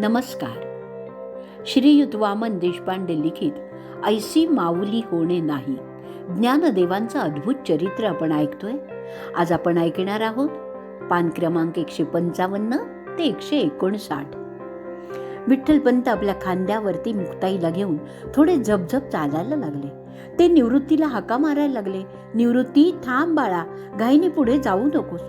नमस्कार. श्रीयुत वामन देशपांडे लिखित ऐसी माऊली होणे नाही. ज्ञानदेवांचं अद्भुत चरित्र आपण ऐकतोय. आज आपण ऐकणार आहोत पान क्रमांक एकशे पंचावन्न ते एकशे एकोणसाठ. विठ्ठलपंत आपल्या खांद्यावरती मुक्ताईला घेऊन थोडे झपझप चालायला लागले. ते निवृत्तीला हाका मारायला लागले. निवृत्ती थांब बाळा घाईने पुढे जाऊ नकोस.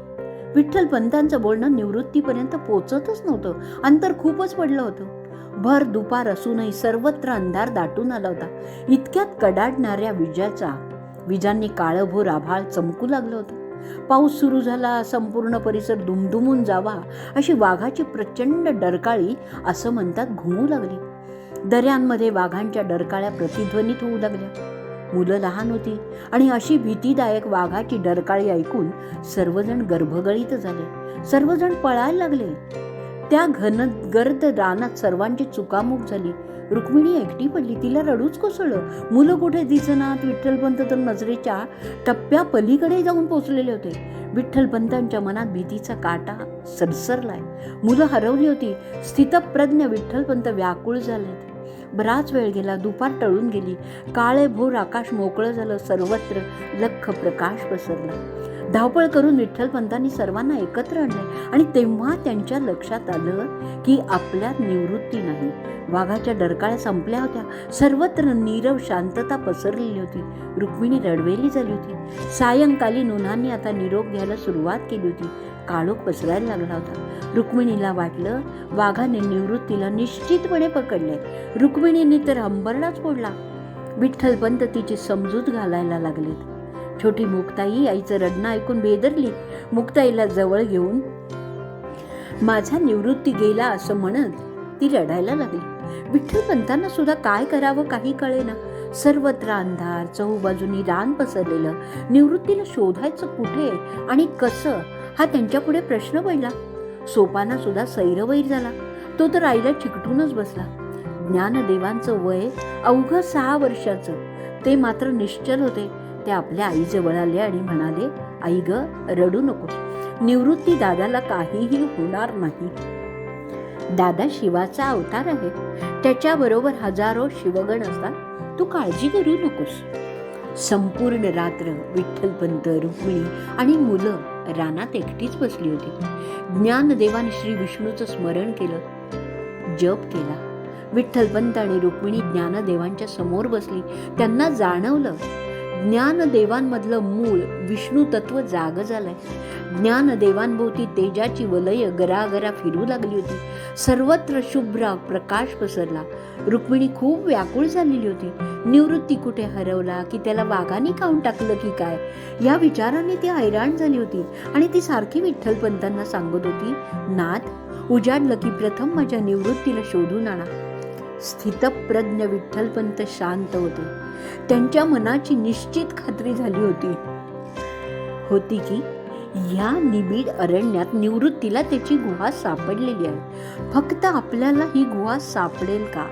विठ्ठल पंतांचं बोलणं निवृत्तीपर्यंत पोचतच नव्हतं. अंतर खूपच पडलं होतं. भर दुपार असूनही सर्वत्र अंधार दाटून आला होता. इतक्यात कडाडणाऱ्या विजाचा विजांनी काळभोर आभाळ चमकू लागलं होतं. पाऊस सुरू झाला संपूर्ण परिसर दुमदुमून जावा अशी वाघाची प्रचंड डरकाळी असं म्हणतात घुमू लागली. दऱ्यांमध्ये वाघांच्या डरकाळ्या प्रतिध्वनित होऊ लागल्या. मुलं लहान होती आणि अशी भीतीदायक वाघाची डरकाळी ऐकून सर्वजण गर्भगळीत झाले. सर्वजण पळायला लागले. त्या घन गर्द रानात सर्वांची चुकामुक झाली. रुक्मिणी एकटी पडली. तिला रडूच कोसळलं. मुलं कुठे दिसनात? विठ्ठलपंत तर नजरेच्या टप्प्या पलीकडे जाऊन पोचलेले होते. विठ्ठलपंतांच्या मनात भीतीचा काटा सरसरलाय मुलं हरवली होती. स्थितप्रज्ञ विठ्ठलपंत व्याकुळ झालेत. बराच वेळ गेला दुपार टळून गेली. काळे भोर आकाश मोकळं झालं सर्वत्र लख प्रकाश पसरला. धावपळ करून विठ्ठलपंतांनी सर्वांना एकत्र आणले आणि तेव्हा त्यांच्या लक्षात आलं की आपल्यात निवृत्ती नाही. वाघाच्या डरकाळ्या संपल्या होत्या. सर्वत्र नीरव शांतता पसरलेली होती. रुक्मिणी रडवेली झाली होती. सायंकाली उन्हांनी आता निरोप घ्यायला सुरुवात केली होती. काळोख पसरायला लागला होता. रुक्मिणीला वाटलं वाघाने निवृत्तीला निश्चितपणे पकडले. रुक्मिणीने तर अंबरलाच फोडला विठ्ठलपंत तिची समजूत घालायला लागलेत. छोटी मुक्ताई आईचं रडणं ऐकून बेदरली. मुक्ताईला जवळ घेऊन माझा निवृत्ती गेला असं म्हणत ती रडायला लागली. विठ्ठलपंतांना सुद्धा काय करावं काही कळेना. सर्वत्र अंधार चहूबाजूनी रान पसरलेलं. निवृत्तीला शोधायचं कुठे? आणि कसं? हा त्यांच्यापुढे प्रश्न पडला. सोपाना सुद्धा सैरवैर झाला. तो तर आईला चिकटूनच बसला. ज्ञानदेवांचं वय अवघं सहा वर्षाचं. ते मात्र निश्चल होते. ते आपल्या आईजवळ आले आणि म्हणाले आई ग रडू नको. निवृत्ती दादाला काहीही होणार नाही. दादा शिवाचा अवतार आहे. त्याच्याबरोबर हजारो शिवगण असतात. तू काळजी करू नकोस. संपूर्ण रात्र विठ्ठलपंत रुक्मिणी आणि मुलं रानात एकटीच बसली होती. ज्ञानदेवाने श्री विष्णूचं स्मरण केलं. जप केला. विठ्ठलपंत आणि रुक्मिणी ज्ञानदेवांच्या समोर बसली. त्यांना जाणवलं ज्ञानदेवांमधलं मूळ विष्णू तत्व जाग झालंय. ज्ञानदेवांभोवती तेजाची वलय गरागरा फिरू लागली होती. सर्वत्र शुभ्र प्रकाश पसरला. रुक्मिणी खूप व्याकुळ झालेली होती. निवृत्ती कुठे हरवला की त्याला वाघाने खाऊन टाकलं की काय? या विचाराने ती हैराण झाली होती आणि ती सारखी विठ्ठलपंतांना सांगत होती नाथ उजाडलं की प्रथम माझ्या निवृत्तीला शोधून आणा. स्थितप्रज्ञ विठ्ठलपंत शांत होते. त्यांच्या मनाची निश्चित खात्री झाली होती. होती की या निबिड अरण्यात निवृत्तीला त्याची गुहा सापडलेली आहे. फक्त आपल्याला ही गुहा सापडेल का?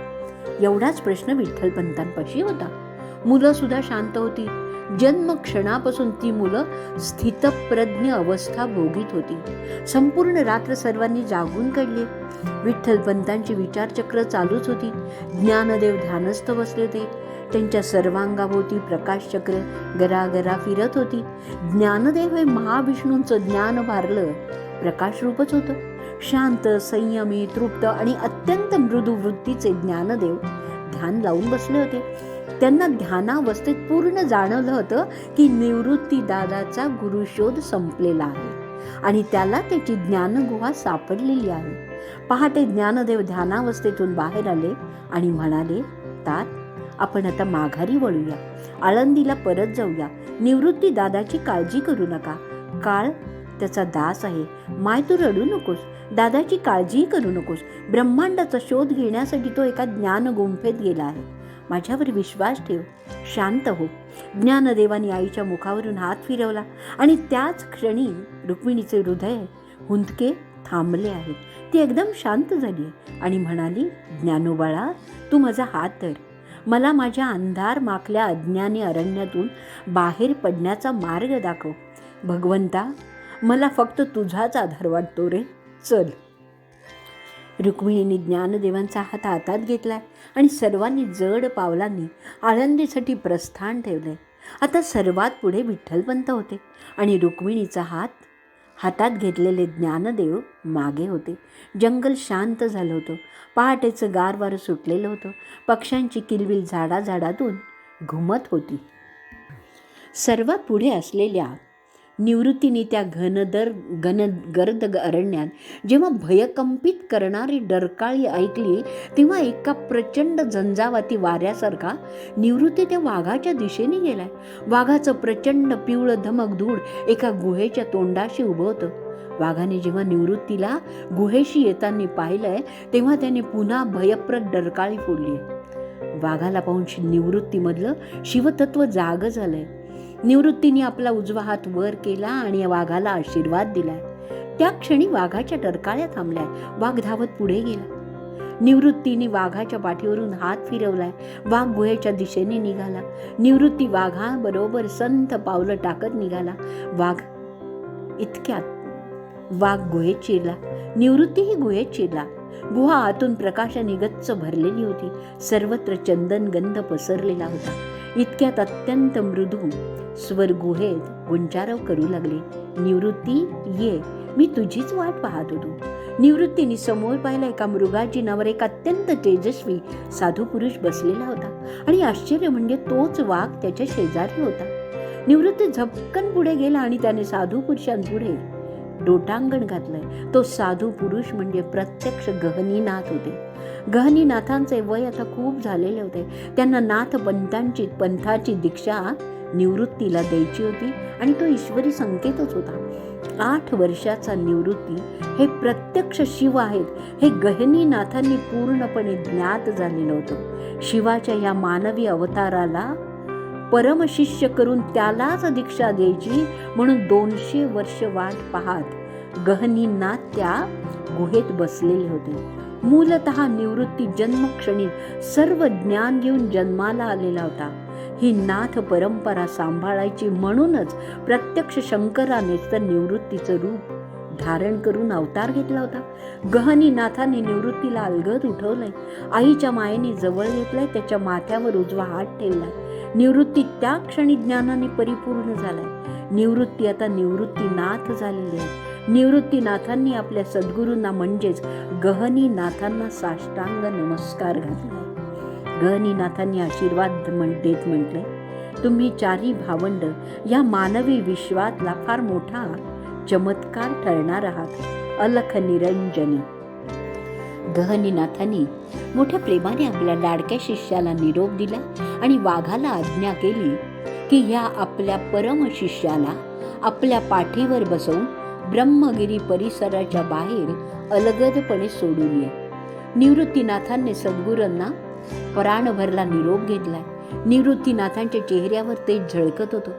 एवढाच प्रश्न विठ्ठलपंतांपाशी होता. मुलं सुद्धा शांत होती. जन्म क्षणापासून ती मुलं स्थितप्रज्ञ अवस्था भोगीत होती. संपूर्ण रात्र सर्वांनी जागून काढले. विठ्ठलपंतांची विचारचक्र चालूच होती. ज्ञानदेव ध्यानस्थ बसले होते त्यांच्या सर्वांगाभोवती प्रकाशचक्र गरागरा फिरत होती. ज्ञानदेव हे महाविष्णूंचं ज्ञान भारलं प्रकाशरूपच होतं. शांत संयमी तृप्त आणि अत्यंत मृदू वृत्तीचे ज्ञानदेव ध्यान लावून बसले होते. त्यांना ध्यानावस्थेत पूर्ण जाणवलं होतं की निवृत्ती दादाचा गुरुशोध संपलेला आहे आणि त्याला त्याची ज्ञानगुहा सापडलेली आहे. पहाटे ज्ञानदेव ध्यानावस्थेतून बाहेर आले आणि म्हणाले तात आपण आता माघारी वळूया. आळंदीला परत जाऊया. निवृत्ती दादाची काळजी करू नका. काळ त्याचा दास आहे. माय तू रडू नकोस. दादाची काळजीही करू नकोस. ब्रह्मांडाचा शोध घेण्यासाठी तो एका ज्ञान गुंफेत गेला आहे. माझ्यावर विश्वास ठेव. शांत हो. ज्ञानदेवानी आईच्या मुखावरून हात फिरवला आणि त्याच क्षणी रुक्मिणीचे हृदय हुंदके थांबले आहेत. ती एकदम शांत झाली आणि म्हणाली ज्ञानोबाळा तू माझा हात धर. मला माझ्या अंधार माखल्या अज्ञानी अरण्यातून बाहेर पडण्याचा मार्ग दाखव. भगवंता मला फक्त तुझाच आधार वाटतो रे. चल. रुक्मिणीने ज्ञानदेवांचा हात हातात घेतलाय आणि सर्वांनी जड पावलांनी आळंदीसाठी प्रस्थान ठेवले आता सर्वात पुढे विठ्ठलपंत होते आणि रुक्मिणीचा हात हातात घेतलेले ज्ञानदेव मागे होते. जंगल शांत झालं होतं. पहाटेचं गार वारं सुटलेलं होतं. पक्ष्यांची किलबिल झाडाझाडातून घुमत होती. सर्व पुढे असलेल्या निवृत्तीने त्या घनदर घन गर्द अरण्यात जेव्हा भयकंपित करणारी डरकाळी ऐकली तेव्हा एका प्रचंड झंझावाती वाऱ्यासारखा निवृत्ती त्या वाघाच्या दिशेने गेलाय. वाघाचं प्रचंड पिवळं धमक धूळ एका गुहेच्या तोंडाशी उभं होतं वाघाने जेव्हा निवृत्तीला गुहेशी येताना पाहिलंय तेव्हा त्याने पुन्हा भयप्रद डरकाळी फोडली वाघाला पाहून निवृत्तीमधलं शिवतत्व जाग झालंय. निवृत्तीने आपला उजवा हात वर केला आणि वाघाला आशीर्वाद दिलाय. त्या क्षणी वाघाच्या टरकाळ्या थांबल्या वाघ धावत पुढे गेला. निवृत्तीने वाघाच्या पाठीवरून हात फिरवलाय. वाघ गुहेच्या दिशेने निघाला. निवृत्ती वाघाबरोबर संत पावलं टाकत निघाला. वाघ इतक्यात वाघ गुहेत शिरला. निवृत्तीही गुहेत शिरला. गुहा आतून प्रकाशाने गच्च भरलेली होती. सर्वत्र चंदन गंध पसरलेला होता. इतक्यात अत्यंत मृदू स्वर गुहेत गुंचारव करू लागले. निवृत्ती ये मी तुझीच वाट पाहत होतो. निवृत्तीने समोर पाहिला एका मृगाजीनावर एक अत्यंत तेजस्वी साधू पुरुष बसलेला होता आणि आश्चर्य म्हणजे तोच वाघ त्याच्या शेजारी होता. निवृत्ती झपकन पुढे गेला आणि त्याने साधू पुरुषांपुढे डोटांगण घातलंय. तो साधू पुरुष म्हणजे प्रत्यक्ष गहनीनाथ होते. गहनीनाथांचे वय आता खूप झालेले होते. त्यांना नाथ पंथांची पंथाची दीक्षा निवृत्तीला द्यायची होती आणि तो ईश्वरी संकेतच होता. आठ वर्षाचा निवृत्ती हे प्रत्यक्ष शिव आहेत. हे गहनीनाथांनी पूर्णपणे ज्ञात झालेलं होतं शिवाच्या या मानवी अवताराला परमशिष्य करून त्यालाच दीक्षा द्यायची म्हणून दोनशे वर्ष वाट पाहत गहनीनाथ त्या गुहेत बसलेले होते. मूलत निवृत्ती जन्मक्षणी सर्व ज्ञान घेऊन जन्माला आलेला होता. ही नाथ परंपरा सांभाळायची म्हणूनच प्रत्यक्ष शंकरानेच तर निवृत्तीचं रूप धारण करून अवतार घेतला होता. गहनी नाथाने निवृत्तीला अलगद उठवलंय. आईच्या मायेने जवळ घेतलंय त्याच्या माथ्यावर उजवा हात ठेवलाय. निवृत्ती त्या क्षणी ज्ञानाने परिपूर्ण झालाय. निवृत्ती आता निवृत्तीनाथ झालेली आहे. निवृत्तीनाथांनी आपल्या सद्गुरूंना म्हणजेच गहनीनाथांना साष्टांग नमस्कार घातला गहनीनाथांनी आशीर्वाद म्हण देत म्हटले तुम्ही चारी भावंड या मानवी विश्वातला फार मोठा चमत्कार ठरणार आहात अलख निरंजनी. गहनीनाथांनी मोठ्या प्रेमाने आपल्या लाडक्या शिष्याला निरोप दिला आणि वाघाला आज्ञा केली की ह्या आपल्या परम शिष्याला आपल्या पाठीवर बसवून ब्रह्मगिरी परिसराच्या बाहेर अलगदपणे सोडून ये. निवृत्तीनाथांनी सद्गुरूंना पराणभरला निरोप घेतलाय. निवृत्तीनाथांच्या चेहऱ्यावर तेज झळकत होतं.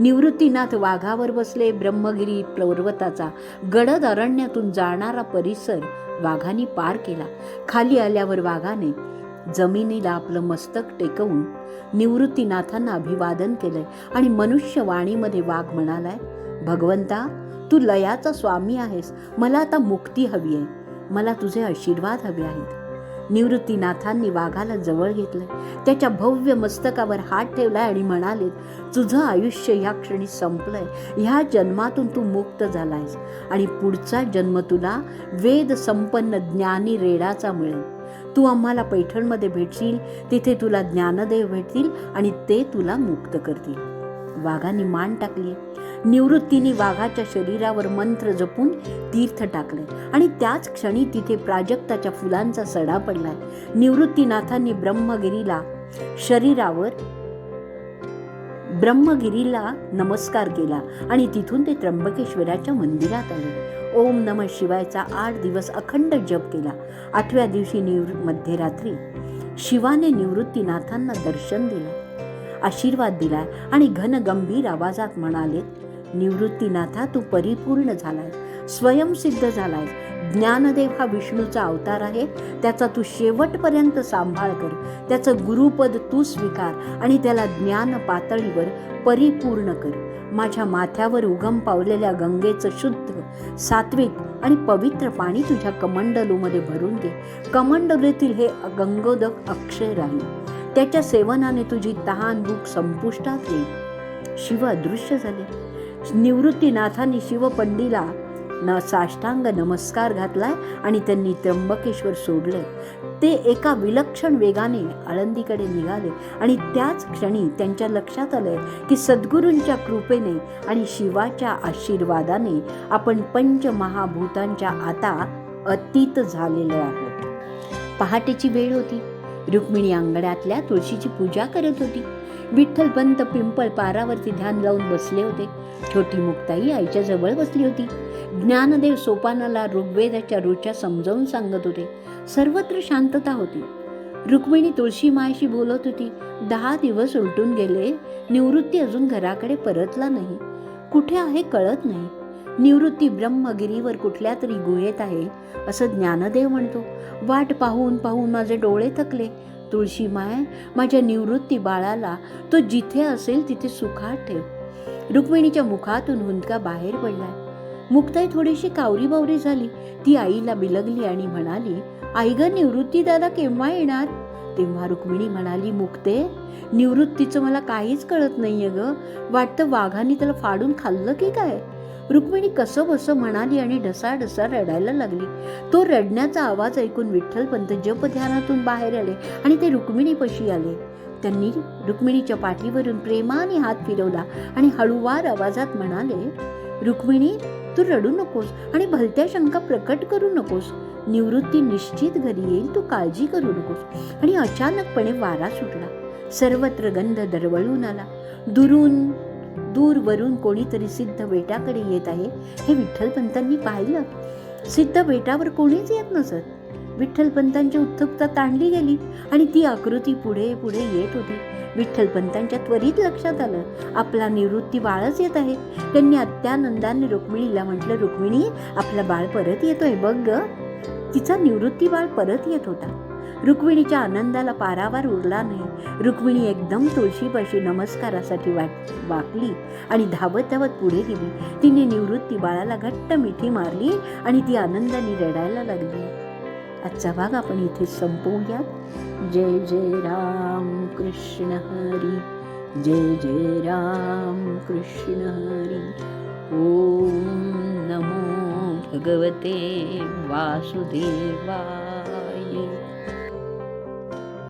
निवृत्तीनाथ वाघावर बसले ब्रह्मगिरी पर्वताचा गडद अरण्यातून जाणारा परिसर वाघाने पार केला. खाली आल्यावर वाघाने जमिनीला आपलं मस्तक टेकवून निवृत्तीनाथांना अभिवादन केलंय आणि मनुष्य वाणीमध्ये वाघ म्हणालाय भगवंता तू लयाचा स्वामी आहेस. मला आता मुक्ती हवी आहे. मला तुझे आशीर्वाद हवे आहेत. निवृत्तीनाथांनी वाघाला जवळ घेतलंय. त्याच्या भव्य मस्तकावर हात ठेवलाय आणि म्हणाले तुझं आयुष्य ह्या क्षणी संपलंय. ह्या जन्मातून तू मुक्त झालायस आणि पुढचा जन्म तुला वेद संपन्न ज्ञानी रेडाचा मिळेल. तू आम्हाला पैठणमध्ये भेटशील तिथे तुला ज्ञानदेव भेटतील आणि ते तुला मुक्त करतील. वाघाने मान टाकली. निवृत्तीने वाघाच्या शरीरावर मंत्र जपून तीर्थ टाकले. आणि त्याच क्षणी तिथे प्राजक्ताच्या फुलांचा सडा पडलाय निवृत्तीनाथांनी ब्रह्मगिरीला शरीरावर ब्रह्मगिरीला नमस्कार केला आणि तिथून ते त्र्यंबकेश्वराच्या मंदिरात आले. ओम नम शिवायचा आठ दिवस अखंड जप केला. आठव्या दिवशी निवृ मध्यरात्री शिवाने निवृत्तीनाथांना दर्शन दिले. आशीर्वाद दिलाय आणि घन गंभीर आवाजात म्हणाले निवृत्तीनाथा तू परिपूर्ण झालाय स्वयंसिद्ध झालाय ज्ञानदेव हा विष्णूचा अवतार आहे. त्याचा तू शेवटपर्यंत सांभाळ कर. त्याचं गुरुपद तू स्वीकार आणि त्याला ज्ञान पातळीवर परिपूर्ण कर. माझ्या माथ्यावर उगम पावलेल्या गंगेचं शुद्ध सात्विक आणि पवित्र पाणी तुझ्या कमंडलूमध्ये भरून घे कमंडलूतील हे गंगोदक अक्षय राहील. त्याच्या सेवनाने तुझी तहान भूक संपुष्टात येईल. शिव अदृश्य झाले. निवृत्तीनाथांनी शिवपंडीला न साष्टांग नमस्कार घातलाय आणि त्यांनी त्र्यंबकेश्वर सोडले ते एका विलक्षण वेगाने आळंदीकडे निघाले आणि त्याच क्षणी त्यांच्या लक्षात आलंय की सद्गुरूंच्या कृपेने आणि शिवाच्या आशीर्वादाने आपण पंचमहाभूतांच्या आता अतीत झालेलो आहोत. पहाटेची वेळ होती. रुक्मिणी अंगणातल्या तुळशीची पूजा करत होती. विठ्ठल पंत पिंपळ पारावरती ध्यान लावून बसले होते. छोटी मुक्ताई आईच्या जवळ बसली होती. ज्ञानदेव सोपानाला ऋग्वेदाच्या रुच्या समजावून सांगत होते. सर्वत्र शांतता होती. रुक्मिणी तुळशी मायशी बोलत होती दहा दिवस उलटून गेले निवृत्ती अजून घराकडे परतला नाही. कुठे आहे कळत नाही. निवृत्ती ब्रह्मगिरीवर कुठल्या तरी गुहेत आहे असं ज्ञानदेव म्हणतो. वाट पाहून पाहून माझे डोळे थकले. तुळशी माय माझ्या निवृत्ती बाळाला तो जिथे असेल तिथे सुखात ठेव. रुक्मिणीच्या मुखातून हुंदका बाहेर पडला. मुक्ताई थोडीशी कावरी बावरी झाली. ती आईला बिलगली आणि म्हणाली आई ग निवृत्ती दादा केव्हा येणार? तेव्हा रुक्मिणी म्हणाली मुक्ते निवृत्तीचं मला काहीच कळत नाहीये ग. वाटतं वाघाने त्याला फाडून खाल्लं की काय? रुक्मिणी कसं बसं म्हणाली आणि ढसा ढसा रडायला लागली. तो रडण्याचा आवाज ऐकून विठ्ठलपंत जप ध्यानातून बाहेर आले आणि ते रुक्मिणीपाशी आले. त्यांनी रुक्मिणीच्या पाठीवरून प्रेमाने हात फिरवला आणि हळूवार आवाजात म्हणाले रुक्मिणी तू रडू नकोस आणि भलत्या शंका प्रकट करू नकोस. निवृत्ती निश्चित घरी येईल तू काळजी करू नकोस. आणि अचानकपणे वारा सुटला. सर्वत्र गंध दरवळून आला. दुरून दूरवरून कोणीतरी सिद्ध बेटाकडे येत आहे हे विठ्ठलपंतांनी पाहिलं. सिद्ध बेटावर कोणीच येत नसत. विठ्ठलपंतांची उत्सुकता ताणली गेली आणि ती आकृती पुढे पुढे येत होती. विठ्ठलपंतांच्या त्वरित लक्षात आलं आपला निवृत्ती बाळच येत आहे. त्यांनी अत्यानंदाने रुक्मिणीला म्हटलं रुक्मिणी आपला बाळ परत येतोय बघ ग. तिचा निवृत्ती बाळ परत येत होता. रुक्मिणीच्या आनंदाला पारावार उरला नाही. रुक्मिणी एकदम तुळशीपाशी नमस्कारासाठी वाट वाकली आणि धावत धावत पुढे गेली. तिने निवृत्ती बाळाला घट्ट मिठी मारली आणि ती आनंदाने रडायला लागली. आजचा भाग आपण इथे संपवूयात. जय जय राम कृष्ण हरी. जय जय राम कृष्ण हरी. ओम नमो भगवते वासुदेवाय.